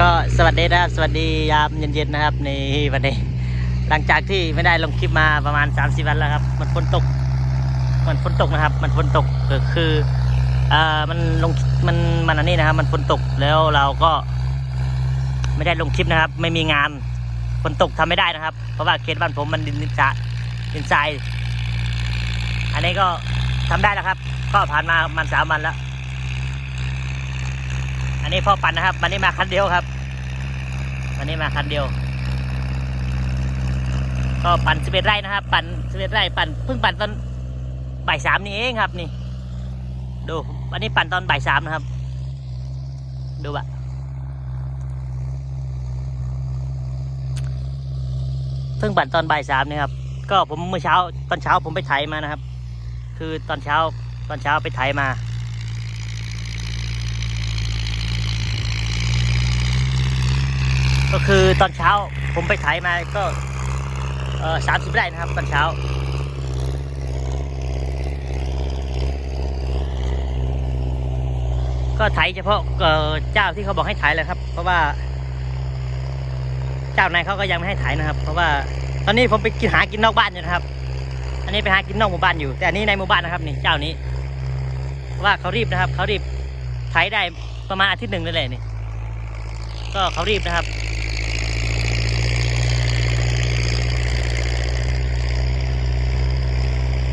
ก็สวัสดีนะครับ สวัสดียามเย็นๆนะครับ ในวันนี้ หลังจากที่ไม่ได้ลงคลิปมาประมาณ3 4วันแล้วครับ มันฝนตก มันฝนตกนะครับ มันฝนตกก็คือเอ่อมันลงมันมันอันนี้นะครับ มันฝนตกแล้วเราก็ ไม่ได้ลงคลิปนะครับ ไม่มีงานฝนตกทำไม่ได้นะครับ เพราะว่าเขตบ้านผมมันดินดินทรายดินทรายอันนี้ก็ทำได้แล้วครับ ก็ผ่านมามันสามวันแล้ว อันนี้พ่อปั่นนะครับ วันนี้มาคันเดียวครับ วันนี้มาคันเดียว ก็ปั่นสิบเอ็ดไร่นะครับ ปั่นสิบเอ็ดไร่ปั่นเพิ่งปั่นตอนบ่ายสามนี่เองครับนี่ ดูวันนี้ปั่นตอนบ่ายสามนะครับ ดูอะเพิ่งปั่นตอนบ่ายสามนี่ครับ ก็ผมเมื่อเช้าตอนเช้าผมไปไถมานะครับ คือตอนเช้าตอนเช้าไปไถมา ก็คือตอนเช้าผมไปไถมาก็สามสิบไร่นะครับตอนเช้า ก็ไถเฉพาะเจ้าที่เขาบอกให้ไถเลยครับ เพราะว่า เจ้านายเขาก็ยังไม่ให้ไถนะครับ เพราะว่าตอนนี้ผมไปกินหากินนอกบ้านอยู่นะครับ อันนี้ไปหากินนอกหมู่บ้านอยู่ แต่อันนี้ในหมู่บ้านนะครับนี่เจ้านี้ ว่าเขารีบนะครับ เขารีบไถได้ประมาณอาทิตย์หนึ่งเลยแหละนี่ ก็เขารีบนะครับ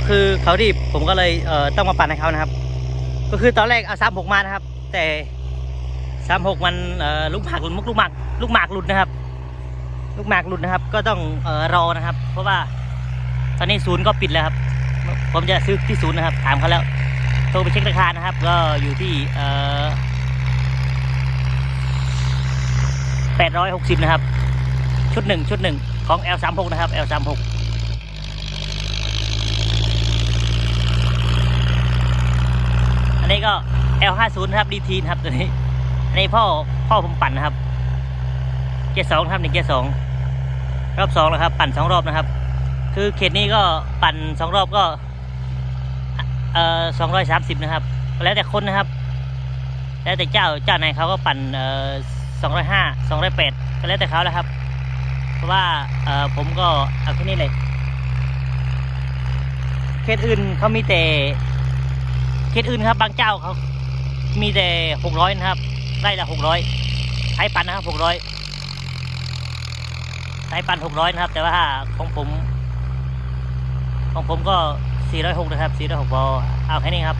ก็คือเขารีบผมก็เลยเอ่อต้องมาปั่นให้เขานะครับ ก็คือตอนแรกเอาสามหกมานะครับ แต่สามหกมันเอ่อลูกหมากหลุดลูกหมากลูกหมากหลุดนะครับ ลูกหมากหลุดนะครับ ก็ต้องเอ่อรอนะครับ เพราะว่าตอนนี้ศูนย์ก็ปิดแล้วครับ ผมจะซื้อที่ศูนย์นะครับ ถามเขาแล้วโทรไปเช็คราคานะครับ ก็อยู่ที่เอ่อแปดร้อยหกสิบนะครับ ชุดหนึ่งชุดหนึ่งของ L36 นะครับ L36 อันนี้ก็ L50 นะครับ DT นครับตัวนี้ อันนี้พ่อพ่อผมปั่นนะครับ เกียร์สองครับหนึ่งเกียร์สองรอบสองนะครับ ปั่นสองรอบนะครับ คือเขตนี้ก็ปั่นสองรอบก็เอ่อสองร้อยสามสิบนะครับ แล้วแต่คนนะครับ แล้วแต่เจ้าเจ้านายเขาก็ปั่นเอ่อสองร้อยห้าสองร้อยแปดก็แล้วแต่เขาแล้วครับ เพราะว่าเอ่อผมก็เอาแค่นี้เลยเขตอื่นเขามีแต่ เขตอื่นครับ บางเจ้าเขามีแต่หกร้อยนะครับไร่ละหกร้อยไทยปันนะครับหกร้อยไทยปันหกร้อยนะครับ แต่ว่าของผม ของผมก็สี่ร้อยหกนะครับสี่ร้อยหกพอเอาแค่นี้ครับ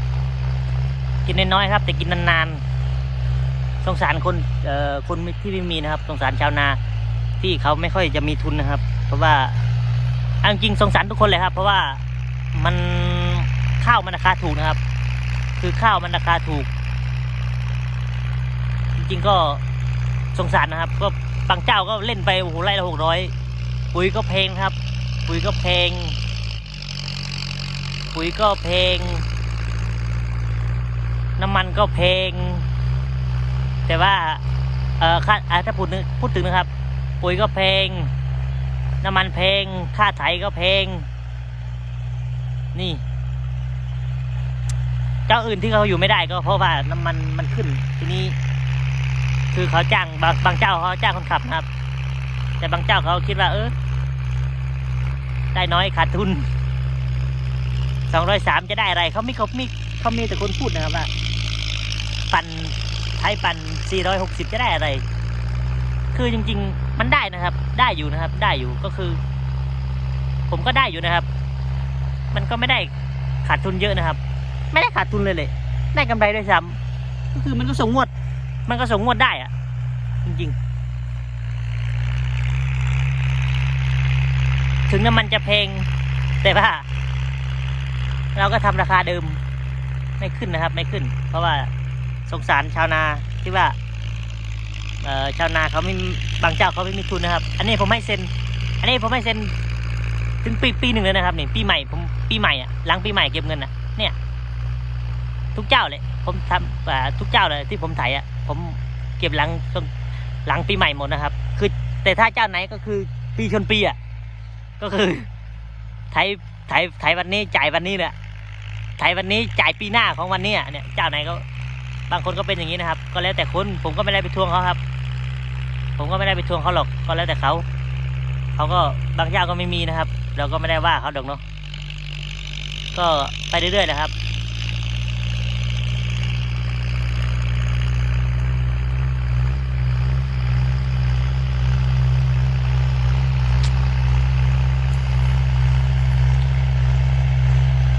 กินน้อยๆครับ แต่กินนานๆสงสารคนเอ่อคนที่ไม่มีนะครับสงสารชาวนาที่เขาไม่ค่อยจะมีทุนนะครับ เพราะว่าอาจริงๆสงสารทุกคนเลยครับ เพราะว่ามันข้าวมันราคาถูกนะครับ คือข้าวมันราคาถูก จริงๆก็สงสารนะครับ ก็บางเจ้าก็เล่นไปโอ้โหไร่ละหกร้อยปุ๋ยก็แพงครับ ปุ๋ยก็แพงปุ๋ยก็แพงน้ำมันก็แพงแต่ว่าเอ่อค่าถ้าพูดนึงพูดถึงนะครับ ปุ๋ยก็แพงน้ำมันแพงค่าไถก็แพงนี่ เจ้าอื่นที่เขาอยู่ไม่ได้ก็เพราะว่าน้ำมันมันขึ้น ทีนี้ คือเขาจ้างบางบางเจ้าเขาจ้างคนขับนะครับ แต่บางเจ้าเขาคิดว่า เออได้น้อยขาดทุนสองร้อยสามจะได้อะไรเขาไม่เขาไมีเขามีแต่คนพูดนะครับว่าปั่นไทยปั่นสี่ร้อยหกสิบจะได้อะไร คือจริง ๆ มันได้นะครับ ได้อยู่นะครับ ได้อยู่ก็คือ ผมก็ได้อยู่นะครับ มันก็ไม่ได้ขาดทุนเยอะนะครับ ไม่ได้ขาดทุนเลยเลยได้กำไรด้วยซ้ำก็คือมันก็ส่งงวด มันก็ส่งงวดได้อะจริงๆ ถึงน้ำมันจะแพงแต่ว่า เราก็ทำราคาเดิมไม่ขึ้นนะครับ ไม่ขึ้น เพราะว่าสงสารชาวนาที่ว่าเออชาวนาเขาไม่บางเจ้าเขาไม่มีทุนนะครับ อันนี้ผมให้เซ็น อันนี้ผมให้เซ็นถึงปีปีหนึ่งเลยนะครับนี่ปีใหม่ผมปีใหม่อะหลังปีใหม่เก็บเงินอะเนี่ย ทุกเจ้าเลย ผมทำอ่ทุกเจ้าเลยที่ผมไถอะ ผมเก็บหลังหลังปีใหม่หมดนะครับ คือแต่ถ้าเจ้าไหนก็คือปีชนปีอะ ก็คือไถไถไถวันนี้จ่ายวันนี้แหละไถวันนี้จ่ายปีหน้าของวันนี้อะเนี่ยเจ้าไหนก็บางคนก็เป็นอย่างนี้นะครับ ก็แล้วแต่คนผมก็ไม่ได้ไปทวงเขาครับ ผมก็ไม่ได้ไปทวงเขาหรอกก็แล้วแต่เขาเขาก็บางเจ้าก็ไม่มีนะครับ เราก็ไม่ได้ว่าเขาดอกเนาะก็ไปเรื่อยๆนะครับ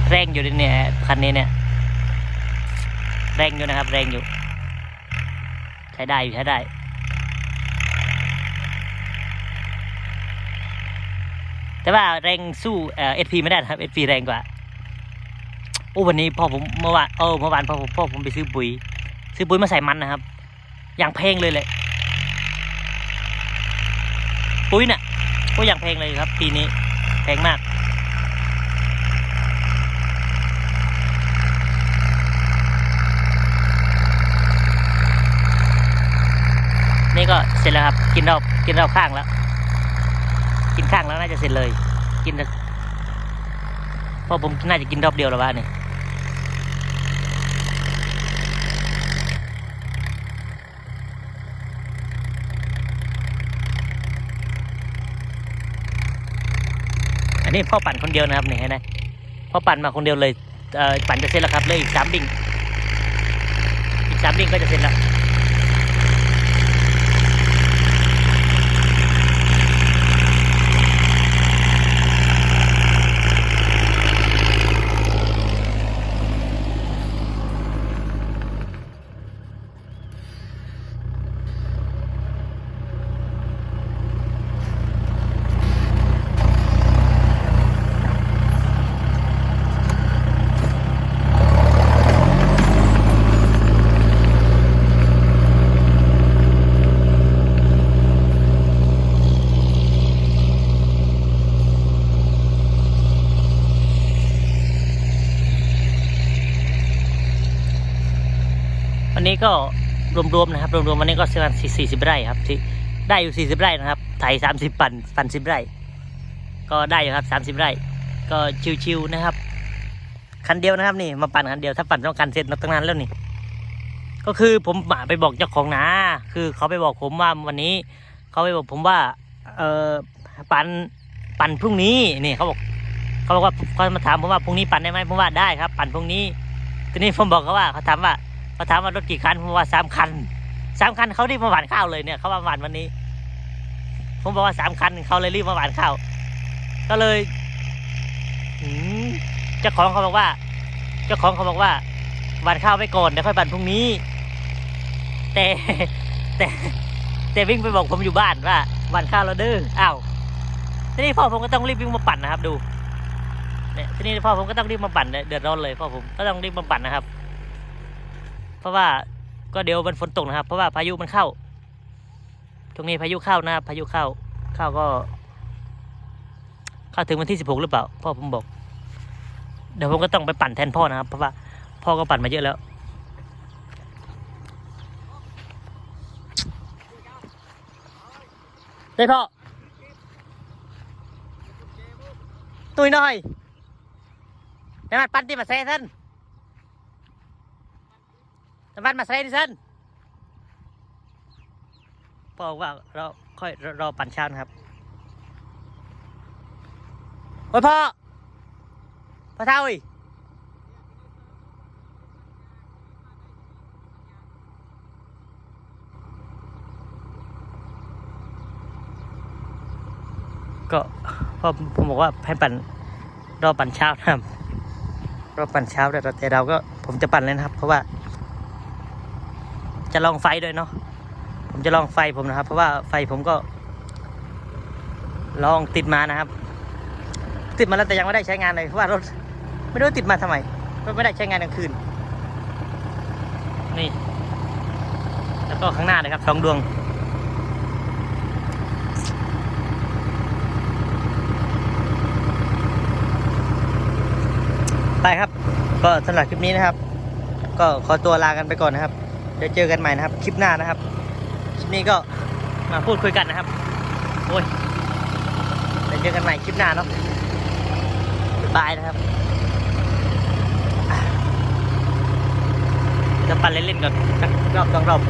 แรงอยู่ดิเนี่ยคันนี้เนี่ย แรงอยู่นะครับ แรงอยู่ ใช้ได้อยู่ใช้ได้ แต่ว่าแรงสู้เอ่อสพีไม่ได้ครับเอสพีแรงกว่าโอ้วันนี้พ่อผมเมื่อวานเออเมื่อวานพ่อผมพ่อผมไปซื้อปุ๋ย ซื้อปุ๋ยมาใส่มันนะครับ อย่างแพงเลยเลยปุ๋ยน่ะก็อย่างแพงเลยครับ ปีนี้แพงมาก นี่ก็เสร็จแล้วครับ กินรอบกินรอบข้างแล้ว กินข้างแล้วน่าจะเสร็จเลย กินเพราะผมน่าจะกินรอบเดียวแล้วว่านนี่อันนี้พ่อปั่นคนเดียวนะครับนี่เห็นไหมพ่อปั่นมาคนเดียวเลยเปั่นจะเสร็จแล้วครับเลยอีกสามดิ่งอีกสามดิ่งก็จะเสร็จแล้ว ก็รวมๆนะครับ รวมๆวันนี้ก็ประมาณสี่สิบไร่ครับที่ได้อยู่สี่สิบไร่นะครับไถสามสิบปันปันสิบไร่ ก็ได้อยู่ครับสามสิบไร่ ก็ชิวๆนะครับ คันเดียวนะครับนี่มาปั่นคันเดียวถ้าปั่นต้องการเสร็จตั้งนานแล้วนี่ ก็คือผมมาไปบอกเจ้าของนาคือเขาไปบอกผมว่าวันนี้ เขาไปบอกผมว่า เออปั่นปั่นพรุ่งนี้นี่เขาบอกเขาบอกว่าเขามาถามผมว่าพรุ่งนี้ปั่นได้ไหมผมว่าได้ครับ ปั่นพรุ่งนี้ทีนี้ผมบอกเขาว่าเขาถามว่า เขาถามว่ารถกี่คันผมว่าสามคันสามคันเขารีบมาหวานข้าวเลยเนี่ยเขามาหวานวันนี้ ผมบอกว่าสามคันเขาเลยรีบมาหวานข้าวก็เลยอืมเจ้าของเขาบอกว่า เจ้าของเขาบอกว่าหวานข้าวไปก่อนเดี๋ยวค่อยหวานพรุ่งนี้ แต่แต่แต่วิ่งไปบอกผมอยู่บ้านว่าหวานข้าวเราเด้ออ้าวทีนี้พ่อผมก็ต้องรีบวิ่งมาปั่นนะครับดูเนี่ยทีนี้พ่อผมก็ต้องรีบมาปั่นเนี่ยเดือดร้อนเลยพ่อผมก็ต้องรีบมาปั่นนะครับ เพราะว่าก็เดี๋ยวมันฝนตกนะครับ เพราะว่าพายุมันเข้า ตรงนี้พายุเข้านะครับพายุเข้า เข้าก็ เข้าถึงวันที่สิบหกหรือเปล่าพ่อผมบอก เดี๋ยวผมก็ต้องไปปั่นแทนพ่อนะครับ เพราะว่าพ่อก็ปั่นมาเยอะแล้วได้พ่อตุยหน่อยเดี๋ยวมาปั่นที่มาแซ่ท่าน วันมาใส่ดิซันบอกว่าเราค่อยรอรอปั่นเช้านะครับโอ้ยพ่อพ่อเท่าอีก็พ่อผมบอกว่าให้ปั่นรอปั่นเช้านะครับรอปั่นเช้าแต่แต่เราก็ผมจะปั่นเลยนะครับ เพราะว่า จะลองไฟด้วยเนาะผมจะลองไฟผมนะครับ เพราะว่าไฟผมก็ ลองติดมานะครับ ติดมาแล้วแต่ยังไม่ได้ใช้งานเลยเพราะว่ารถไม่รู้ติดมาทำไมรถไม่ได้ใช้งานกลางคืน นี่ แล้วก็ข้างหน้านะครับสองดวงไปครับ ก็สำหรับคลิปนี้นะครับ ก็ขอตัวลากันไปก่อนนะครับ เดี๋ยวเจอกันใหม่นะครับ คลิปหน้านะครับคลิปนี้ก็มาพูดคุยกันนะครับ โอ้ยเดี๋ยวเจอกันใหม่คลิปหน้าเนาะบายบายนะครับจะปั่นเล่นๆก่อนสักรอบสองรอบ